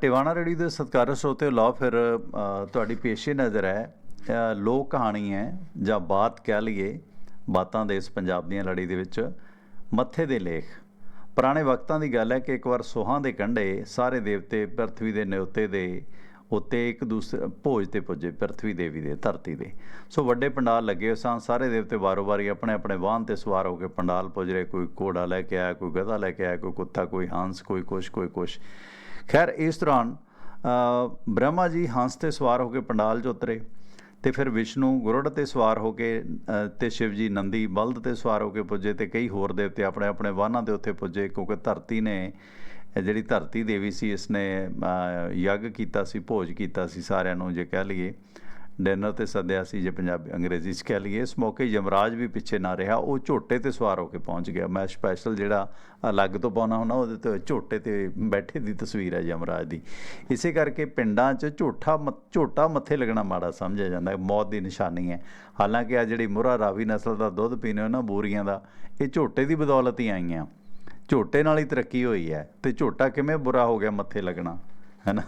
ਟਿਵਾਣਾ ਰੇੜੀ ਦੇ ਸਤਿਕਾਰਯੋਗ ਸਰੋਤੇ ਲਓ ਫਿਰ ਤੁਹਾਡੀ ਪੇਸ਼ੇ ਨਜ਼ਰ ਹੈ। ਲੋਕ ਕਹਾਣੀ ਹੈ, ਜਾਂ ਬਾਤ ਕਹਿ ਲਈਏ, ਬਾਤਾਂ ਦੇ ਇਸ ਪੰਜਾਬ ਦੀਆਂ ਲੜੀ ਦੇ ਵਿੱਚ, ਮੱਥੇ ਦੇ ਲੇਖ। ਪੁਰਾਣੇ ਵਕਤਾਂ ਦੀ ਗੱਲ ਹੈ ਕਿ ਇੱਕ ਵਾਰ ਸੋਹਾਂ ਦੇ ਕੰਢੇ ਸਾਰੇ ਦੇਵਤੇ ਪ੍ਰithvi ਦੇ ਨਿਉਤੇ ਦੇ ਉੱਤੇ ਇੱਕ ਦੂਸਰੇ, ਭੋਜ ਤੇ ਪੁੱਜੇ ਪ੍ਰithvi ਦੇਵੀ ਦੇ ਧਰਤੀ ਦੇ। ਸੋ ਵੱਡੇ ਪੰਡਾਲ ਲੱਗੇ ਹੋਏ ਸਨ, ਸਾਰੇ ਦੇਵਤੇ ਵਾਰੋ-ਵਾਰੀ ਆਪਣੇ ਆਪਣੇ ਵਾਹਨ ਤੇ ਸਵਾਰ ਹੋ ਕੇ ਪੰਡਾਲ ਪੁੱਜ ਰਹੇ। ਕੋਈ ਘੋੜਾ ਲੈ ਕੇ ਆਇਆ, ਕੋਈ ਗਧਾ ਲੈ ਕੇ ਆਇਆ, ਕੋਈ ਕੁੱਤਾ, ਕੋਈ ਹੰਸ, ਕੋਈ ਕੁਛ ਕੋਈ ਕੁਛ। ਖੈਰ ਇਸ ਦੌਰਾਨ ਬ੍ਰਹਮਾ ਜੀ ਹੰਸ ਤੇ ਸਵਾਰ ਹੋ ਕੇ ਪੰਡਾਲ 'ਚ ਉਤਰੇ ਤੇ ਫਿਰ ਵਿਸ਼ਨੂੰ ਗੁਰੜ ਤੇ ਸਵਾਰ ਹੋ ਕੇ ਅ, ਤੇ ਸ਼ਿਵ ਜੀ ਨੰਦੀ ਬਲਦ ਤੇ ਸਵਾਰ ਹੋ ਕੇ ਪੁੱਜੇ ਤੇ ਕਈ ਹੋਰ ਦੇਵਤੇ ਆਪਣੇ ਆਪਣੇ ਵਾਹਨਾਂ ਦੇ ਉੱਤੇ ਪੁੱਜੇ ਕਿਉਂਕਿ ਧਰਤੀ ਨੇ ਜਿਹੜੀ ਧਰਤੀ ਦੇਵੀ ਸੀ ਇਸਨੇ ਅ, ਯੱਗ ਕੀਤਾ ਸੀ ਭੋਜ ਕੀਤਾ ਸੀ ਸਾਰਿਆਂ ਨੂੰ ਜੇ ਕਹਿ ਲਈਏ। ਡਿਨਰ ਤੇ ਸੱਦਿਆ ਸੀ ਜੇ ਪੰਜਾਬੀ ਅੰਗਰੇਜ਼ੀ 'ਚ ਕਹਿ ਲਈਏ। ਇਸ ਮੌਕੇ ਯਮਰਾਜ ਵੀ ਪਿੱਛੇ ਨਾ ਰਿਹਾ। ਉਹ ਝੋਟੇ ਤੇ ਸਵਾਰ ਹੋ ਕੇ ਪਹੁੰਚ ਗਿਆ। ਮੈਂ ਸਪੈਸ਼ਲ ਜਿਹੜਾ ਅਲੱਗ ਤੋਂ ਪਾਉਣਾ ਹੁੰਦਾ, ਉਹਦੇ ਤੇ ਝੋਟੇ ਤੇ ਬੈਠੇ ਦੀ ਤਸਵੀਰ ਹੈ ਯਮਰਾਜ ਦੀ। ਇਸੇ ਕਰਕੇ ਪਿੰਡਾਂ 'ਚ ਝੋਟਾ ਮ- ਝੋਟਾ ਮੱਥੇ ਲੱਗਣਾ ਮਾੜਾ ਸਮਝਿਆ ਜਾਂਦਾ। ਹੈ ਮੌਤ ਦੀ ਨਿਸ਼ਾਨੀ ਹੈ। ਹਾਲਾਂਕਿ ਆ ਜਿਹੜੀ ਮੁਰਾ ਰਾਵੀ ਨਸਲ ਦਾ ਦੁੱਧ ਪੀਨੇ ਹੋ ਨਾ, ਬੂਰੀਆਂ ਦਾ, ਇਹ ਝੋਟੇ ਦੀ ਬਦੌਲਤ ਹੀ ਆਈਆਂ। ਝੋਟੇ ਨਾਲ ਹੀ ਤਰੱਕੀ ਹੋਈ ਹੈ। ਤੇ ਝੋਟਾ ਕਿਵੇਂ ਬੁਰਾ ਹੋ ਗਿਆ ਮੱਥੇ ਲੱਗਣਾ? ਹੈਨਾ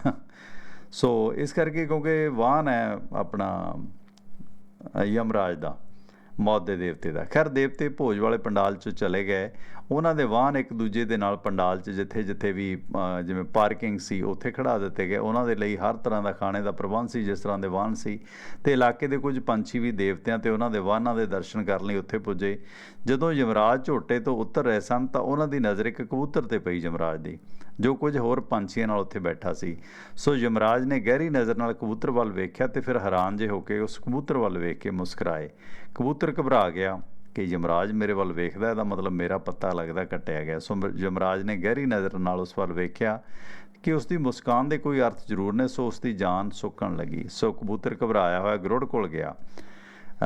ਸੋ ਇਸ ਕਰਕੇ ਕਿਉਂਕਿ ਵਾਹਨ ਹੈ ਆਪਣਾ ਯਮਰਾਜ ਦਾ, ਮੌਤ ਦੇ ਦੇਵਤੇ ਦਾ। ਖੈਰ, ਦੇਵਤੇ ਭੋਜ ਵਾਲੇ ਪੰਡਾਲ 'ਚ ਚਲੇ ਗਏ। ਉਹਨਾਂ ਦੇ ਵਾਹਨ ਇੱਕ ਦੂਜੇ ਦੇ ਨਾਲ ਪੰਡਾਲ 'ਚ, ਜਿੱਥੇ ਜਿੱਥੇ ਵੀ ਜਿਵੇਂ ਪਾਰਕਿੰਗ ਸੀ, ਉੱਥੇ ਖੜਾ ਦਿੱਤੇ ਗਏ। ਉਹਨਾਂ ਦੇ ਲਈ ਹਰ ਤਰ੍ਹਾਂ ਦਾ ਖਾਣੇ ਦਾ ਪ੍ਰਬੰਧ ਸੀ, ਜਿਸ ਤਰ੍ਹਾਂ ਦੇ ਵਾਹਨ ਸੀ। ਤੇ ਇਲਾਕੇ ਦੇ ਕੁਝ ਪੰਛੀ ਵੀ ਦੇਵਤਿਆਂ ਤੇ ਉਹਨਾਂ ਦੇ ਵਾਹਨਾਂ ਦੇ ਦਰਸ਼ਨ ਕਰਨ ਲਈ ਉੱਥੇ ਪੁੱਜੇ। ਜਦੋਂ ਯਮਰਾਜ ਝੋਟੇ ਤੋਂ ਉਤਰ ਰਹੇ ਸਨ, ਤਾਂ ਉਹਨਾਂ ਦੀ ਨਜ਼ਰ ਇੱਕ ਕਬੂਤਰ ਤੇ ਪਈ ਯਮਰਾਜ ਦੀ। ਜੋ ਕੁਝ ਹੋਰ ਪੰਛੀਆਂ ਨਾਲ ਉੱਥੇ ਬੈਠਾ ਸੀ। ਸੋ ਯਮਰਾਜ ਨੇ ਗਹਿਰੀ ਨਜ਼ਰ ਨਾਲ ਕਬੂਤਰ ਵੱਲ ਵੇਖਿਆ ਤੇ ਫਿਰ ਹੈਰਾਨ ਜੇ ਹੋ ਕੇ ਉਸ ਕਬੂਤਰ ਵੱਲ ਵੇਖ ਕੇ ਮੁਸਕਰਾਏ। ਕਬੂਤਰ ਘਬਰਾ ਗਿਆ ਕਿ ਯਮਰਾਜ ਮੇਰੇ ਵੱਲ ਵੇਖਦਾ ਇਹਦਾ ਮਤਲਬ ਮੇਰਾ ਪੱਤਾ ਲੱਗਦਾ ਕੱਟਿਆ ਗਿਆ। ਸੋ ਯਮਰਾਜ ਨੇ ਗਹਿਰੀ ਨਜ਼ਰ ਨਾਲ ਉਸ ਵੱਲ ਵੇਖਿਆ ਕਿ ਉਸ ਦੀ ਮੁਸਕਾਨ ਦੇ ਕੋਈ ਅਰਥ ਜ਼ਰੂਰ ਨੇ, ਸੋ ਉਸ ਦੀ ਜਾਨ ਸੁੱਕਣ ਲੱਗੀ। ਸੋ ਕਬੂਤਰ ਘਬਰਾਇਆ ਹੋਇਆ, ਗਰੁੜ ਕੋਲ ਗਿਆ।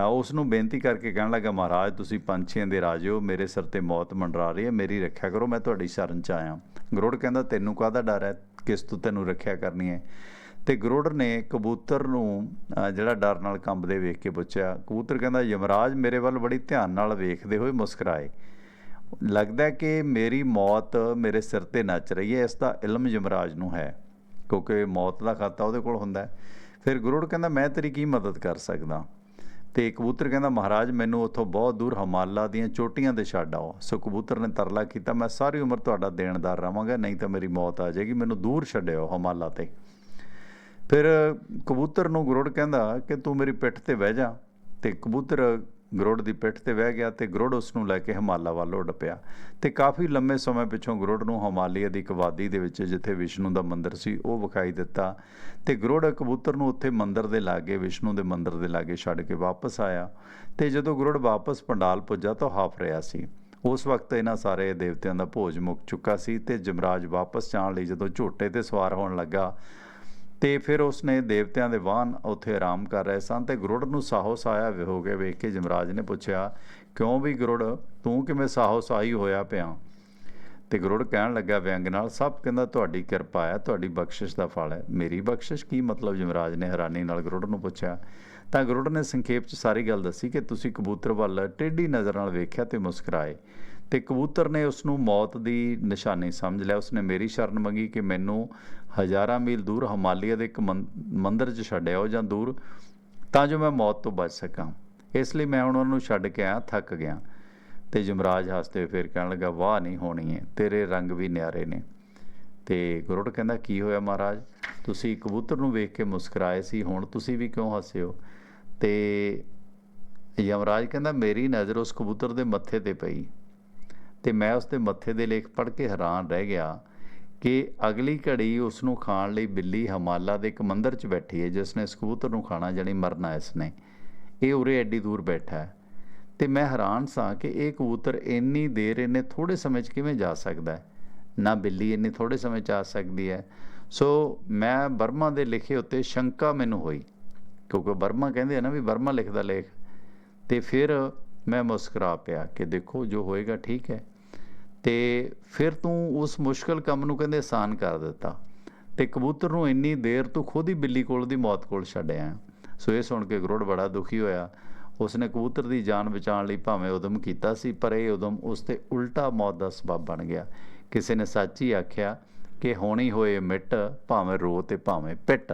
ਉਸ ਨੂੰ ਬੇਨਤੀ ਕਰਕੇ ਕਹਿਣ ਲੱਗਾ, ਮਹਾਰਾਜ, ਤੁਸੀਂ ਪੰਛੀਆਂ ਦੇ ਰਾਜੇ ਹੋ, ਮੇਰੇ ਸਿਰ ਤੇ ਮੌਤ ਮੰਡਰਾ ਰਹੀ ਹੈ, ਮੇਰੀ ਰੱਖਿਆ ਕਰੋ, ਮੈਂ ਤੁਹਾਡੀ ਸ਼ਰਨ ਚ ਆਇਆ ਗਰੁੜ ਕਹਿੰਦਾ, ਤੈਨੂੰ ਕਾਹਦਾ ਡਰ ਹੈ? ਕਿਸ ਤੋਂ ਤੈਨੂੰ ਰੱਖਿਆ ਕਰਨੀ ਹੈ? ਤੇ ਗਰੁੜ ਨੇ ਕਬੂਤਰ ਨੂੰ ਜਿਹੜਾ ਡਰ ਨਾਲ ਕੰਬਦੇ ਵੇਖ ਕੇ ਪੁੱਛਿਆ, ਕਬੂਤਰ ਕਹਿੰਦਾ, ਯਮਰਾਜ, ਮੇਰੇ ਵੱਲ ਬੜੀ ਧਿਆਨ ਨਾਲ ਵੇਖਦੇ ਹੋਏ ਮੁਸਕਰਾਏ। ਲੱਗਦਾ ਕਿ ਮੇਰੀ ਮੌਤ ਮੇਰੇ ਸਿਰ ਤੇ ਨੱਚ ਰਹੀ ਹੈ, ਇਸ ਦਾ ਇਲਮ ਯਮਰਾਜ ਨੂੰ ਹੈ, ਕਿਉਂਕਿ ਮੌਤ ਦਾ ਖਾਤਾ ਉਹਦੇ ਕੋਲ ਹੁੰਦਾ ਹੈ। ਫਿਰ ਗਰੁੜ ਕਹਿੰਦਾ, ਮੈਂ ਤੇਰੀ ਕੀ ਮਦਦ ਕਰ ਸਕਦਾ? ਤੇ ਕਬੂਤਰ ਕਹਿੰਦਾ, ਮਹਾਰਾਜ, ਮੈਨੂੰ ਉੱਥੋਂ ਬਹੁਤ ਦੂਰ ਹਿਮਾਲਾ ਦੀਆਂ ਚੋਟੀਆਂ ਤੇ ਛੱਡ ਆਓ। ਸੋ ਕਬੂਤਰ ਨੇ ਤਰਲਾ ਕੀਤਾ, ਮੈਂ ਸਾਰੀ ਉਮਰ ਤੁਹਾਡਾ ਦੇਣਦਾਰ ਰਵਾਂਗਾ ਨਹੀਂ ਤਾਂ ਮੇਰੀ ਮੌਤ ਆ ਜਾਏਗੀ, ਮੈਨੂੰ ਦੂਰ ਛੱਡਿਓ ਹਿਮਾਲਾ ਤੇ। ਫਿਰ ਕਬੂਤਰ ਨੂੰ ਗਰੁੜ ਕਹਿੰਦਾ ਕਿ, ਤੂੰ ਮੇਰੀ ਪਿੱਠ ਤੇ ਬਹਿ ਜਾ। ਤੇ ਕਬੂਤਰ ਗਰੁੜ ਦੀ ਪਿੱਠ ਤੇ ਬਹਿ ਗਿਆ ਤੇ ਗਰੁੜ ਉਸ ਨੂੰ ਲੈ ਕੇ ਹਿਮਾਲਾ ਵੱਲ ਉੱਡ ਪਿਆ ਤੇ ਕਾਫੀ ਲੰਮੇ ਸਮੇਂ ਪਿੱਛੋਂ ਗਰੁੜ ਨੂੰ ਹਿਮਾਲਿਆ ਦੀ ਇੱਕ ਵਾਦੀ ਦੇ ਵਿੱਚ ਜਿੱਥੇ ਵਿਸ਼ਨੂੰ ਦਾ ਮੰਦਿਰ ਸੀ, ਉਹ ਵਿਖਾਈ ਦਿੱਤਾ। ਤੇ ਗਰੁੜ ਕਬੂਤਰ ਨੂੰ ਉੱਥੇ ਮੰਦਿਰ ਦੇ ਲਾਗੇ, ਵਿਸ਼ਨੂੰ ਦੇ ਮੰਦਿਰ ਦੇ ਲਾਗੇ ਛੱਡ ਕੇ ਵਾਪਸ ਆਇਆ। ਤੇ ਜਦੋਂ ਗਰੁੜ ਵਾਪਸ ਪੰਡਾਲ ਪੁੱਜਾ ਤਾਂ ਹਾਫ ਰਿਹਾ ਸੀ। ਉਸ ਵਕਤ ਇਹਨਾਂ ਸਾਰੇ ਦੇਵਤਿਆਂ ਦਾ ਭੋਜ ਮੁੱਕ ਚੁੱਕਾ ਸੀ ਤੇ ਜਮਰਾਜ ਵਾਪਸ ਜਾਣ ਲਈ ਜਦੋਂ ਝੋਟੇ ਤੇ ਸਵਾਰ ਹੋਣ ਲੱਗਾ ਤੇ ਫਿਰ ਉਸਨੇ ਦੇਵਤਿਆਂ ਦੇ ਵਾਹਨ ਉੱਥੇ ਆਰਾਮ ਕਰ ਰਹੇ ਸਨ ਤੇ ਗਰੁੜ ਨੂੰ ਸਾਹਸ ਆਇਆ ਹੋ ਗਿਆ ਵੇਖ ਕੇ ਜਮਰਾਜ ਨੇ ਪੁੱਛਿਆ, ਕਿਉਂ ਵੀ ਗਰੁੜ? ਤੂੰ ਕਿਵੇਂ ਸਾਹਸ ਆਈ ਹੋਇਆ ਪਿਆ? ਤੇ ਗਰੁੜ ਕਹਿਣ ਲੱਗਾ, ਵਿਅੰਗ ਨਾਲ ਸਭ ਕਹਿੰਦਾ, ਤੁਹਾਡੀ ਕਿਰਪਾ ਹੈ, ਤੁਹਾਡੀ ਬਖਸ਼ਿਸ਼ ਦਾ ਫਲ ਹੈ। ਮੇਰੀ ਬਖਸ਼ਿਸ਼? ਕੀ ਮਤਲਬ? ਯਮਰਾਜ ਨੇ ਹੈਰਾਨੀ ਨਾਲ ਗਰੁੜ ਨੂੰ ਪੁੱਛਿਆ। ਤਾਂ ਗਰੁੜ ਨੇ ਸੰਖੇਪ 'ਚ ਸਾਰੀ ਗੱਲ ਦੱਸੀ ਕਿ ਤੁਸੀਂ ਕਬੂਤਰ ਵੱਲ ਟੇਢੀ ਨਜ਼ਰ ਨਾਲ ਵੇਖਿਆ ਤੇ ਮੁਸਕਰਾਏ। ਤੇ ਕਬੂਤਰ ਨੇ ਉਸ ਨੂੰ ਮੌਤ ਦੀ ਨਿਸ਼ਾਨੀ ਸਮਝ ਲਿਆ। ਉਸਨੇ ਮੇਰੀ ਸ਼ਰਨ ਮੰਗੀ ਕਿ ਮੈਨੂੰ ਹਜ਼ਾਰਾਂ ਮੀਲ ਦੂਰ ਹਿਮਾਲਿਆ ਦੇ ਇੱਕ ਮੰਦਰ ਮੰਦਿਰ 'ਚ ਛੱਡਿਓ ਜਾਂ ਦੂਰ, ਤਾਂ ਜੋ ਮੈਂ ਮੌਤ ਤੋਂ ਬਚ ਸਕਾਂ। ਇਸ ਲਈ ਮੈਂ ਹੁਣ ਉਹਨਾਂ ਨੂੰ ਛੱਡ ਕੇ ਆਇਆ, ਥੱਕ ਗਿਆ। ਤੇ ਜਮਰਾਜ ਹੱਸਦੇ ਹੋਏ ਫਿਰ ਕਹਿਣ ਲੱਗਾ, ਵਾਹ, ਨਹੀਂ ਹੋਣੀ ਹੈ ਤੇਰੇ ਰੰਗ ਵੀ ਨਿਆਰੇ ਨੇ। ਤੇ ਗਰੁੜ ਕਹਿੰਦਾ, ਕੀ ਹੋਇਆ ਮਹਾਰਾਜ? ਤੁਸੀਂ ਕਬੂਤਰ ਨੂੰ ਵੇਖ ਕੇ ਮੁਸਕਰਾਏ ਸੀ, ਹੁਣ ਤੁਸੀਂ ਵੀ ਕਿਉਂ ਹੱਸੇ ਹੋ? ਤੇ ਯਮਰਾਜ ਕਹਿੰਦਾ, ਮੇਰੀ ਨਜ਼ਰ ਉਸ ਕਬੂਤਰ ਦੇ ਮੱਥੇ ਤੇ ਪਈ। ਤੇ ਮੈਂ ਉਸ ਦੇ ਮੱਥੇ ਦੇ ਲੇਖ ਪੜ੍ਹ ਕੇ ਹੈਰਾਨ ਰਹਿ ਗਿਆ ਕਿ ਅਗਲੀ ਘੜੀ ਉਸ ਨੂੰ ਖਾਣ ਲਈ ਬਿੱਲੀ ਹਮਾਲਾ ਦੇ ਇੱਕ ਮੰਦਰ 'ਚ ਬੈਠੀ ਹੈ ਜਿਸ ਨੇ ਇਸ ਕਬੂਤਰ ਨੂੰ ਖਾਣਾ ਜਾਣੀ ਮਰਨਾ ਇਸ ਨੇ ਇਹ ਉਰੇ ਐਡੀ ਦੂਰ ਬੈਠਾ ਹੈ। ਤੇ ਮੈਂ ਹੈਰਾਨ ਸਾਂ ਕਿ ਇਹ ਕਬੂਤਰ ਇੰਨੀ ਦੇਰ ਇੰਨੇ ਥੋੜੇ ਸਮੇਂ 'ਚ ਕਿਵੇਂ ਜਾ ਸਕਦਾ ਹੈ? ਨਾ ਬਿੱਲੀ ਇੰਨੀ ਥੋੜੇ ਸਮੇਂ 'ਚ ਆ ਸਕਦੀ ਹੈ। ਸੋ ਮੈਂ ਬਰਮਾ ਦੇ ਲਿਖੇ ਉੱਤੇ ਸ਼ੰਕਾ ਮੈਨੂੰ ਹੋਈ, ਕਿਉਂਕਿ ਬਰਮਾ ਕਹਿੰਦੇ ਆ ਨਾ ਵੀ ਬਰਮਾ ਲਿਖਦਾ ਲੇਖ। ਤੇ ਫਿਰ ਮੈਂ ਮੁਸਕਰਾ ਪਿਆ ਕਿ ਦੇਖੋ ਜੋ ਹੋਏਗਾ ਠੀਕ ਹੈ। ਤੇ ਫਿਰ ਤੂੰ ਉਸ ਮੁਸ਼ਕਲ ਕੰਮ ਨੂੰ ਕਹਿੰਦੇ ਆਸਾਨ ਕਰ ਦਿੱਤਾ ਤੇ ਕਬੂਤਰ ਨੂੰ ਇੰਨੀ ਦੇਰ ਤੂੰ ਖੁਦ ਹੀ ਬਿੱਲੀ ਕੋਲ ਦੀ ਮੌਤ ਕੋਲ ਛੱਡਿਆ। ਸੋ ਇਹ ਸੁਣ ਕੇ ਗਰੁੜ ਬੜਾ ਦੁਖੀ ਹੋਇਆ। ਉਸਨੇ ਕਬੂਤਰ ਦੀ ਜਾਨ ਬਚਾਉਣ ਲਈ ਭਾਵੇਂ ਉਦਮ ਕੀਤਾ ਸੀ, ਪਰ ਇਹ ਉਦਮ ਉਸ ਤੇ ਉਲਟਾ ਮੌਤ ਦਾ ਸਬਬ ਬਣ ਗਿਆ। ਕਿਸੇ ਨੇ ਸੱਚ ਹੀ ਆਖਿਆ ਕਿ ਹੋਣੀ ਹੋਏ ਮਿੱਟ, ਭਾਵੇਂ ਰੋ ਤੇ ਭਾਵੇਂ ਪਿੱਟ।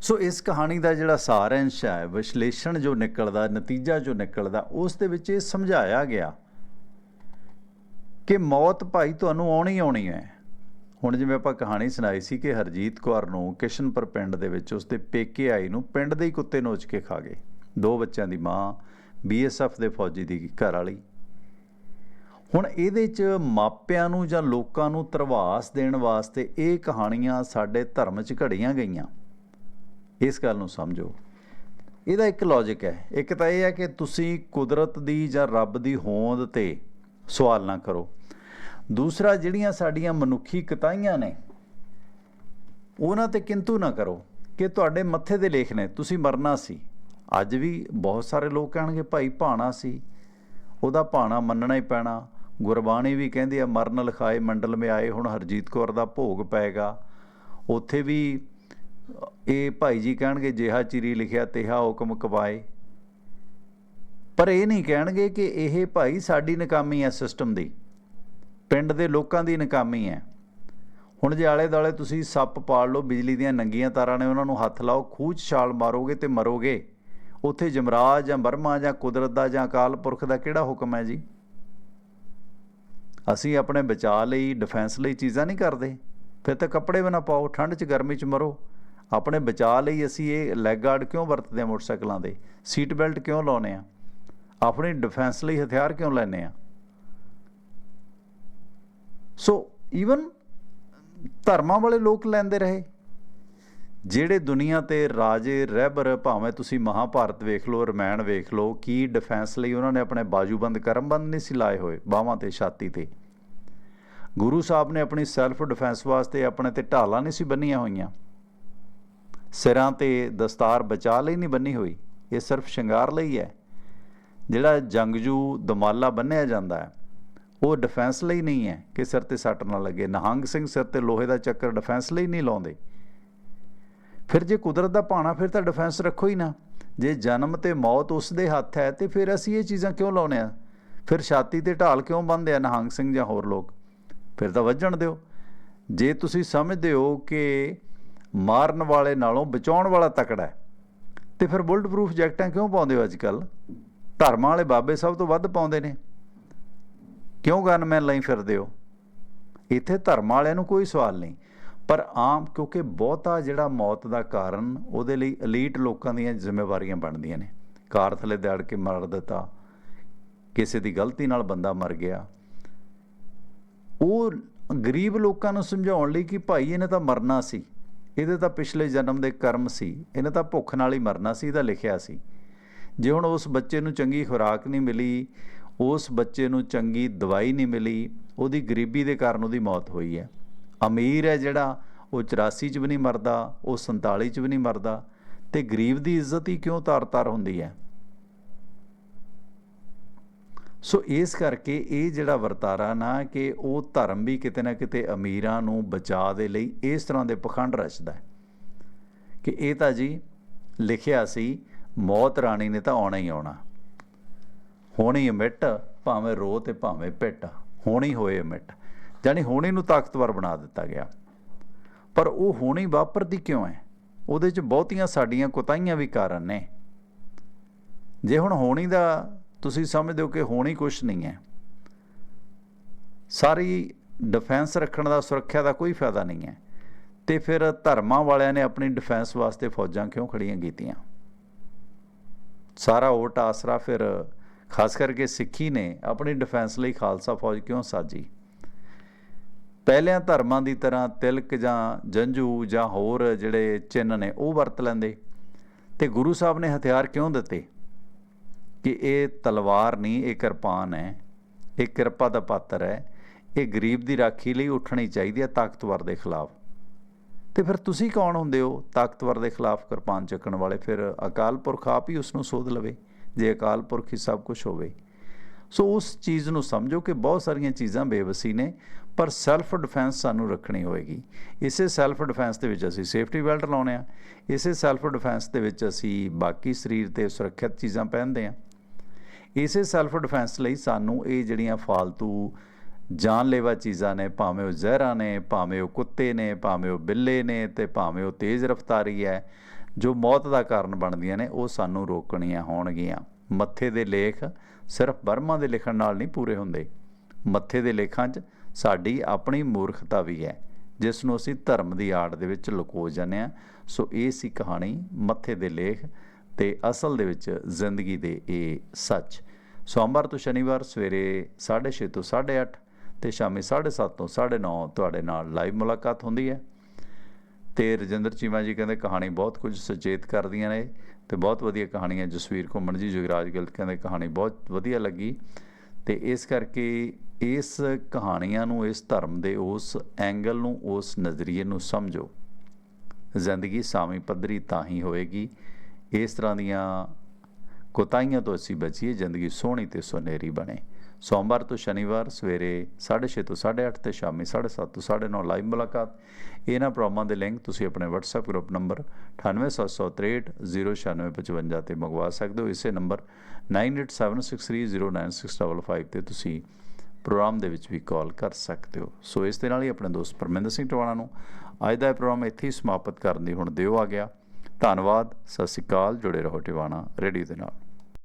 ਸੋ ਇਸ ਕਹਾਣੀ ਦਾ ਜਿਹੜਾ ਸਾਰ ਅੰਸ਼ ਹੈ, ਵਿਸ਼ਲੇਸ਼ਣ ਜੋ ਨਿਕਲਦਾ, ਨਤੀਜਾ ਜੋ ਨਿਕਲਦਾ, ਉਸ ਦੇ ਵਿੱਚ ਇਹ ਸਮਝਾਇਆ ਗਿਆ ਕਿ ਮੌਤ ਭਾਈ ਤੁਹਾਨੂੰ ਆਉਣੀ ਆਉਣੀ ਹੈ। ਹੁਣ ਜਿਵੇਂ ਆਪਾਂ ਕਹਾਣੀ ਸੁਣਾਈ ਸੀ ਕਿ ਹਰਜੀਤ ਕੌਰ ਨੂੰ ਕਿਸ਼ਨਪੁਰ ਪਿੰਡ ਦੇ ਵਿੱਚ ਉਸਦੇ ਪੇਕੇ ਆਈ ਨੂੰ ਪਿੰਡ ਦੇ ਹੀ ਕੁੱਤੇ ਨੋਚ ਕੇ ਖਾ ਗਏ। ਦੋ ਬੱਚਿਆਂ ਦੀ ਮਾਂ ਬੀਐਸਐਫ ਦੇ ਫੌਜੀ ਦੀ ਘਰ ਵਾਲੀ ਹੁਣ ਇਹਦੇ 'ਚ ਮਾਪਿਆਂ ਨੂੰ ਜਾਂ ਲੋਕਾਂ ਨੂੰ ਤਰਵਾਸ ਦੇਣ ਵਾਸਤੇ ਇਹ ਕਹਾਣੀਆਂ ਸਾਡੇ ਧਰਮ 'ਚ ਘੜੀਆਂ ਗਈਆਂ। ਇਸ ਗੱਲ ਨੂੰ ਸਮਝੋ। ਇਹਦਾ ਇੱਕ ਲੌਜੀਕ ਹੈ। ਇੱਕ ਤਾਂ ਇਹ ਹੈ ਕਿ ਤੁਸੀਂ ਕੁਦਰਤ ਦੀ ਜਾਂ ਰੱਬ ਦੀ ਹੋਂਦ ਤੇ ਸਵਾਲ ਨਾ ਕਰੋ। ਦੂਸਰਾ, ਜਿਹੜੀਆਂ ਸਾਡੀਆਂ ਮਨੁੱਖੀ ਕਤਾਈਆਂ ਨੇ, ਉਹਨਾਂ ਤੇ ਕਿੰਤੂ ਨਾ ਕਰੋ ਕਿ ਤੁਹਾਡੇ ਮੱਥੇ ਦੇ ਲੇਖ ਨੇ, ਤੁਸੀਂ ਮਰਨਾ ਸੀ। ਅੱਜ ਵੀ ਬਹੁਤ ਸਾਰੇ ਲੋਕ ਕਹਿਣਗੇ, ਭਾਈ, ਭਾਣਾ ਸੀ। ਉਹਦਾ ਭਾਣਾ ਮੰਨਣਾ ਹੀ ਪੈਣਾ। ਗੁਰਬਾਣੀ ਵੀ ਕਹਿੰਦੀ ਆ, ਮਰਨ ਲਿਖਾਏ, ਮੰਡਲ ਮੇ ਆਏ ਹੁਣ ਹਰਜੀਤ ਕੌਰ ਦਾ ਭੋਗ ਪਏਗਾ। ਉੱਥੇ ਵੀ ਇਹ ਭਾਈ ਜੀ ਕਹਿਣਗੇ, ਜਿਹਾ ਚਿਰੀ ਲਿਖਿਆ, ਤਿਹਾ ਹੁਕਮ ਕਵਾਏ। ਪਰ ਇਹ ਨਹੀਂ ਕਹਿਣਗੇ ਕਿ ਇਹ ਭਾਈ ਸਾਡੀ ਨਕਾਮੀ ਹੈ ਸਿਸਟਮ ਦੀ। ਪਿੰਡ ਦੇ ਲੋਕਾਂ ਦੀ ਨਕਾਮੀ ਹੈ। ਹੁਣ ਜੇ ਆਲੇ ਦਾਲੇ ਤੁਸੀਂ ਸੱਪ ਪਾਲ ਲਓ, ਬਿਜਲੀ ਦੀਆਂ ਨੰਗੀਆਂ ਤਾਰਾਂ ਨੇ ਉਹਨਾਂ ਨੂੰ ਹੱਥ ਲਾਓ ਖੂਚ ਛਾਲ ਮਾਰੋਗੇ ਤੇ ਮਰੋਗੇ। ਉੱਥੇ ਜਮਰਾਜ ਜਾਂ ਬਰਮਾ ਜਾਂ ਕੁਦਰਤ ਦਾ ਜਾਂ ਅਕਾਲ ਪੁਰਖ ਦਾ ਕਿਹੜਾ ਹੁਕਮ ਹੈ ਜੀ? ਅਸੀਂ ਆਪਣੇ ਬਚਾਅ ਲਈ ਡਿਫੈਂਸ ਲਈ ਚੀਜ਼ਾਂ ਨਹੀਂ ਕਰਦੇ। ਫਿਰ ਤਾਂ ਕੱਪੜੇ ਵੀ ਨਾ ਪਾਓ, ਠੰਡ 'ਚ ਗਰਮੀ 'ਚ ਮਰੋ। ਆਪਣੇ ਬਚਾਅ ਲਈ ਅਸੀਂ ਇਹ ਲੈਗ ਗਾਰਡ ਕਿਉਂ ਵਰਤਦੇ ਆ ਮੋਟਰਸਾਈਕਲਾਂ ਦੇ? ਸੀਟ ਬੈਲਟ ਕਿਉਂ ਲਾਉਨੇ ਆ? ਆਪਣੀ ਡਿਫੈਂਸ ਲਈ ਹਥਿਆਰ ਕਿਉਂ ਲੈਨੇ ਆ? ਸੋ ਈਵਨ ਧਰਮਾਂ ਵਾਲੇ ਲੋਕ ਲੈਂਦੇ ਰਹੇ। ਜਿਹੜੇ ਦੁਨੀਆ ਤੇ ਰਾਜੇ, ਰਹਿਬਰ, ਭਾਵੇਂ ਤੁਸੀਂ ਮਹਾਭਾਰਤ ਵੇਖ ਲਓ, ਰਮਾਇਣ ਵੇਖ ਲਓ, ਕੀ ਡਿਫੈਂਸ ਲਈ ਉਹਨਾਂ ਨੇ ਆਪਣੇ ਬਾਜੂਬੰਦ ਕਰਮਬੰਦ ਨਹੀਂ ਸੀ ਲਾਏ ਹੋਏ, ਬਾਹਾਂ ਤੇ, ਛਾਤੀ ਤੇ। ਗੁਰੂ ਸਾਹਿਬ ਨੇ ਆਪਣੀ ਸੈਲਫ ਡਿਫੈਂਸ ਵਾਸਤੇ ਆਪਣੇ ਤੇ ਢਾਲਾਂ ਨਹੀਂ ਸੀ ਬੰਨੀਆਂ ਹੋਈਆਂ। ਸਿਰਾਂ ਤੇ ਦਸਤਾਰ ਬਚਾ ਲਈ ਨਹੀਂ ਬੰਨੀ ਹੋਈ। ਇਹ ਸਿਰਫ ਸ਼ਿੰਗਾਰ ਲਈ ਹੈ। ਜਿਹੜਾ ਜੰਗਜੂ ਦਮਾਲਾ ਬੰਨਿਆ ਜਾਂਦਾ ਹੈ, ਉਹ ਡਿਫੈਂਸ ਲਈ ਨਹੀਂ ਹੈ ਕਿ ਸਿਰ ਤੇ ਸੱਟ ਨਾ ਲੱਗੇ। ਨਹੰਗ ਸਿੰਘ ਸਿਰ ਤੇ ਲੋਹੇ ਦਾ ਚੱਕਰ ਡਿਫੈਂਸ ਲਈ ਨਹੀਂ ਲਾਉਂਦੇ। ਫਿਰ ਜੇ ਕੁਦਰਤ ਦਾ ਭਾਣਾ, ਫਿਰ ਤਾਂ ਡਿਫੈਂਸ ਰੱਖੋ ਹੀ ਨਾ। ਜੇ ਜਨਮ ਤੇ ਮੌਤ ਉਸ ਦੇ ਹੱਥ ਹੈ, ਤੇ ਫਿਰ ਅਸੀਂ ਇਹ ਚੀਜ਼ਾਂ ਕਿਉਂ ਲਾਉਨੇ ਆ ਫਿਰ ਛਾਤੀ ਤੇ ਢਾਲ ਕਿਉਂ ਬੰਨਦੇ ਆ ਨਹੰਗ ਸਿੰਘ ਜਾਂ ਹੋਰ ਲੋਕ? ਫਿਰ ਤਾਂ ਵੱਜਣ ਦਿਓ। ਜੇ ਤੁਸੀਂ ਸਮਝਦੇ ਹੋ ਕਿ ਮਾਰਨ ਵਾਲੇ ਨਾਲੋਂ ਬਚਾਉਣ ਵਾਲਾ ਤਕੜਾ ਹੈ, ਤੇ ਫਿਰ ਬੁਲਟ ਪ੍ਰੂਫ ਜੈਕਟਾਂ ਕਿਉਂ ਪਾਉਂਦੇ ਹੋ ਅੱਜ ਕੱਲ ਧਰਮਾਂ ਵਾਲੇ ਬਾਬੇ ਸਭ ਤੋਂ ਵੱਧ ਪਾਉਂਦੇ ਨੇ। ਕਿਉਂ ਗਨਮੈਨ ਲਈ ਫਿਰਦੇ ਹੋ ਇੱਥੇ ਧਰਮ ਵਾਲਿਆਂ ਨੂੰ ਕੋਈ ਸਵਾਲ ਨਹੀਂ। ਪਰ ਆਮ ਕਿਉਂਕਿ ਬਹੁਤਾ ਜਿਹੜਾ ਮੌਤ ਦਾ ਕਾਰਨ ਉਹਦੇ ਲਈ 엘ੀਟ ਲੋਕਾਂ ਦੀਆਂ ਜ਼ਿੰਮੇਵਾਰੀਆਂ ਬਣਦੀਆਂ ਨੇ। ਕਾਰ ਥੱਲੇ ਦੜ ਕੇ ਮਾਰ ਦਿੱਤਾ। ਕਿਸੇ ਦੀ ਗਲਤੀ ਨਾਲ ਬੰਦਾ ਮਰ ਗਿਆ। ਉਹ ਗਰੀਬ ਲੋਕਾਂ ਨੂੰ ਸਮਝਾਉਣ ਲਈ ਕਿ ਭਾਈ ਇਹਨੇ ਤਾਂ ਮਰਨਾ ਸੀ। ਇਹਦੇ ਤਾਂ ਪਿਛਲੇ ਜਨਮ ਦੇ ਕਰਮ ਸੀ। ਇਹਨੇ ਤਾਂ ਭੁੱਖ ਨਾਲ ਹੀ ਮਰਨਾ ਸੀ, ਇਹਦਾ ਲਿਖਿਆ ਸੀ। ਜੇ ਹੁਣ ਉਸ ਬੱਚੇ ਨੂੰ ਚੰਗੀ ਖੁਰਾਕ ਨਹੀਂ ਮਿਲੀ, ਉਸ ਬੱਚੇ ਨੂੰ ਚੰਗੀ ਦਵਾਈ ਨਹੀਂ ਮਿਲੀ, ਉਹਦੀ ਗਰੀਬੀ ਦੇ ਕਾਰਨ ਉਹਦੀ ਮੌਤ ਹੋਈ ਹੈ। ਅਮੀਰ ਹੈ ਜਿਹੜਾ, ਉਹ 84 ਚ ਵੀ ਨਹੀਂ ਮਰਦਾ, ਉਹ 47 ਚ ਵੀ ਨਹੀਂ ਮਰਦਾ, ਤੇ ਗਰੀਬ ਦੀ ਇੱਜ਼ਤ ਹੀ ਕਿਉਂ ਤਾਰ-ਤਾਰ ਹੁੰਦੀ ਹੈ? ਸੋ ਇਸ ਕਰਕੇ ਇਹ ਜਿਹੜਾ ਵਰਤਾਰਾ ਨਾ ਕਿ ਉਹ ਧਰਮ ਵੀ ਕਿਤੇ ਨਾ ਕਿਤੇ ਅਮੀਰਾਂ ਨੂੰ ਬਚਾ ਦੇ ਲਈ ਇਸ ਤਰ੍ਹਾਂ ਦੇ ਪਖੰਡ ਰਚਦਾ ਹੈ। ਕਿ ਇਹ ਤਾਂ ਜੀ, ਲਿਖਿਆ ਸੀ ਮੌਤ ਰਾਣੀ ਨੇ ਤਾਂ ਆਉਣਾ ਹੀ ਆਉਣਾ। ਹੋਣੀ ਮਿੱਟ, ਭਾਵੇਂ ਰੋ ਤੇ ਭਾਵੇਂ ਪਿੱਟ, ਹੋਣੀ ਹੋਏ ਮਿੱਟ। ਜਾਨੀ ਹੋਣੀ ਨੂੰ ਤਾਕਤਵਰ ਬਣਾ ਦਿੱਤਾ ਗਿਆ। ਪਰ ਉਹ ਹੋਣੀ ਵਾਪਰਦੀ ਕਿਉਂ ਹੈ ਉਹਦੇ 'ਚ ਬਹੁਤੀਆਂ ਸਾਡੀਆਂ ਕੁਤਾਈਆਂ ਵੀ ਕਾਰਨ ਨੇ। ਜੇ ਹੁਣ ਹੋਣੀ ਦਾ ਤੁਸੀਂ ਸਮਝਦੇ ਹੋ ਕਿ ਹੋਣੀ ਕੁਛ ਨਹੀਂ ਹੈ ਸਾਰੀ ਡਿਫੈਂਸ ਰੱਖਣ ਦਾ, ਸੁਰੱਖਿਆ ਦਾ ਕੋਈ ਫਾਇਦਾ ਨਹੀਂ ਹੈ ਤੇ ਫਿਰ ਧਰਮਾਂ ਵਾਲਿਆਂ ਨੇ ਆਪਣੀ ਡਿਫੈਂਸ ਵਾਸਤੇ ਫੌਜਾਂ ਕਿਉਂ ਖੜੀਆਂ ਕੀਤੀਆਂ? ਸਾਰਾ ਓਟ ਆਸਰਾ ਫਿਰ, ਖਾਸ ਕਰਕੇ ਸਿੱਖੀ ਨੇ ਆਪਣੀ ਡਿਫੈਂਸ ਲਈ ਖਾਲਸਾ ਫੌਜ ਕਿਉਂ ਸਾਜੀ? ਪਹਿਲਿਆਂ ਧਰਮਾਂ ਦੀ ਤਰ੍ਹਾਂ ਤਿਲਕ ਜਾਂ ਜੰਝੂ ਜਾਂ ਹੋਰ ਜਿਹੜੇ ਚਿੰਨ ਨੇ ਉਹ ਵਰਤ ਲੈਂਦੇ। ਤੇ ਗੁਰੂ ਸਾਹਿਬ ਨੇ ਹਥਿਆਰ ਕਿਉਂ ਦਿੱਤੇ? ਕਿ ਇਹ ਤਲਵਾਰ ਨਹੀਂ, ਇਹ ਕਿਰਪਾਨ ਹੈ, ਇਹ ਕਿਰਪਾ ਦਾ ਪਾਤਰ ਹੈ, ਇਹ ਗਰੀਬ ਦੀ ਰਾਖੀ ਲਈ ਉੱਠਣੀ ਚਾਹੀਦੀ ਹੈ ਤਾਕਤਵਰ ਦੇ ਖਿਲਾਫ। ਤੇ ਫਿਰ ਤੁਸੀਂ ਕੌਣ ਹੁੰਦੇ ਹੋ ਤਾਕਤਵਰ ਦੇ ਖਿਲਾਫ ਕਿਰਪਾਨ ਚੱਕਣ ਵਾਲੇ? ਫਿਰ ਅਕਾਲ ਪੁਰਖ ਆਪ ਹੀ ਉਸ ਨੂੰ ਸੋਧ ਲਵੇ, ਜੇ ਅਕਾਲ ਪੁਰਖ ਹੀ ਸਭ ਕੁਝ ਹੋਵੇ। ਸੋ ਉਸ ਚੀਜ਼ ਨੂੰ ਸਮਝੋ ਕਿ ਬਹੁਤ ਸਾਰੀਆਂ ਚੀਜ਼ਾਂ ਬੇਵਸੀ ਨੇ, ਪਰ ਸੈਲਫ ਡਿਫੈਂਸ ਸਾਨੂੰ ਰੱਖਣੀ ਹੋਏਗੀ। ਇਸੇ ਸੈਲਫ ਡਿਫੈਂਸ ਦੇ ਵਿੱਚ ਅਸੀਂ ਸੇਫਟੀ ਬੈਲਟ ਲਾਉਣੇ ਆ। ਇਸੇ ਸੈਲਫ ਡਿਫੈਂਸ ਦੇ ਵਿੱਚ ਅਸੀਂ ਬਾਕੀ ਸਰੀਰ ਤੇ ਸੁਰੱਖਿਅਤ ਚੀਜ਼ਾਂ ਪਹਿਨਦੇ ਆ। ਇਸੇ ਸੈਲਫ ਡਿਫੈਂਸ ਲਈ ਸਾਨੂੰ ਇਹ ਜਿਹੜੀਆਂ ਫਾਲਤੂ ਜਾਨਲੇਵਾ ਚੀਜ਼ਾਂ ਨੇ, ਭਾਵੇਂ ਉਹ ਜ਼ਹਿਰਾਂ ਨੇ, ਭਾਵੇਂ ਉਹ ਕੁੱਤੇ ਨੇ, ਭਾਵੇਂ ਉਹ ਬਿੱਲੇ ਨੇ ਤੇ ਭਾਵੇਂ ਉਹ ਤੇਜ਼ ਰਫ਼ਤਾਰੀ ਹੈ, ਜੋ ਮੌਤ ਦਾ ਕਾਰਨ ਬਣਦੀਆਂ ਨੇ, ਉਹ ਸਾਨੂੰ ਰੋਕਣੀਆਂ ਹੋਣਗੀਆਂ। ਮੱਥੇ ਦੇ ਲੇਖ ਸਿਰਫ ਬਰਮਾ ਦੇ ਲਿਖਣ ਨਾਲ ਨਹੀਂ ਪੂਰੇ ਹੁੰਦੇ। ਮੱਥੇ ਦੇ ਲੇਖਾਂ 'ਚ ਸਾਡੀ ਆਪਣੀ ਮੂਰਖਤਾ ਵੀ ਹੈ, ਜਿਸ ਨੂੰ ਅਸੀਂ ਧਰਮ ਦੀ ਆੜ ਦੇ ਵਿੱਚ ਲੁਕੋ ਜਾਂਦੇ ਹਾਂ। ਸੋ ਇਹ ਸੀ ਕਹਾਣੀ ਮੱਥੇ ਦੇ ਲੇਖ ਤੇ ਅਸਲ ਦੇ ਵਿੱਚ ਜ਼ਿੰਦਗੀ ਦੇ ਇਹ ਸੱਚ। ਸੋਮਵਾਰ ਤੋਂ ਸ਼ਨੀਵਾਰ ਸਵੇਰੇ 6:30 ਤੋਂ 8:30 ਤੇ ਸ਼ਾਮੀ 7:30 ਤੋਂ 9:30 ਤੁਹਾਡੇ ਨਾਲ ਲਾਈਵ ਮੁਲਾਕਾਤ ਹੁੰਦੀ ਹੈ। ਤੇ ਰਜਿੰਦਰ ਚੀਮਾ ਜੀ ਕਹਿੰਦੇ ਕਹਾਣੀ ਬਹੁਤ ਕੁਝ ਸੁਚੇਤ ਕਰਦੀਆਂ ਨੇ ਤੇ ਬਹੁਤ ਵਧੀਆ ਕਹਾਣੀਆਂ ਜਸਵੀਰ ਘੁੰਮਣ ਜੀ, ਜੁਗਰਾਜ ਗਿੱਲ ਕਹਿੰਦੇ ਕਹਾਣੀ ਬਹੁਤ ਵਧੀਆ ਲੱਗੀ। ਤੇ ਇਸ ਕਰਕੇ ਇਸ ਕਹਾਣੀਆਂ ਨੂੰ, ਇਸ ਧਰਮ ਦੇ ਉਸ ਐਂਗਲ ਨੂੰ, ਉਸ ਨਜ਼ਰੀਏ ਨੂੰ ਸਮਝੋ। ਜ਼ਿੰਦਗੀ ਸਾਵੀਂ ਪੱਧਰੀ ਤਾਂ ਹੀ ਹੋਏਗੀ। ਇਸ ਤਰ੍ਹਾਂ ਦੀਆਂ ਕੋਤਾਹੀਆਂ ਤੋਂ ਅਸੀਂ ਬਚੀਏ, ਜ਼ਿੰਦਗੀ ਸੋਹਣੀ ਤੇ ਸੁਨਹਿਰੀ ਬਣੇ। ਸੋਮਵਾਰ ਤੋਂ ਸ਼ਨੀਵਾਰ ਸਵੇਰੇ 6:30 ਤੋਂ 8:30 ਤੇ ਸ਼ਾਮੀ 7:30 ਤੋਂ 9:30 ਲਾਈਵ ਮੁਲਾਕਾਤ। ਇਹਨਾਂ ਪ੍ਰੋਗਰਾਮਾਂ ਦੇ ਲਿੰਕ ਤੁਸੀਂ ਆਪਣੇ WhatsApp ਗਰੁੱਪ ਨੰਬਰ 9876309655 ਤੇ ਮੰਗਵਾ ਸਕਦੇ ਹੋ। ਇਸੇ ਨੰਬਰ 9876309655 ਤੇ ਤੁਸੀਂ ਪ੍ਰੋਗਰਾਮ ਦੇ ਵਿੱਚ ਵੀ ਕਾਲ ਕਰ ਸਕਦੇ ਹੋ। ਸੋ ਇਸ ਦੇ ਨਾਲ ਹੀ ਆਪਣੇ ਦੋਸਤ ਪਰਮਿੰਦਰ ਸਿੰਘ ਟਵਾਣਾ ਨੂੰ ਅੱਜ ਦਾ ਇਹ ਪ੍ਰੋਗਰਾਮ ਇੱਥੇ ਹੀ ਸਮਾਪਤ ਕਰਨ ਦੀ ਹੁਣ ਦਿਓ ਆ ਗਿਆ। ਧੰਨਵਾਦ, ਸਤਿ ਸ਼੍ਰੀ ਅਕਾਲ, ਜੁੜੇ ਰਹੋ ਟਿਵਾਣਾ ਰੇਡੀਓ ਦੇ ਨਾਲ।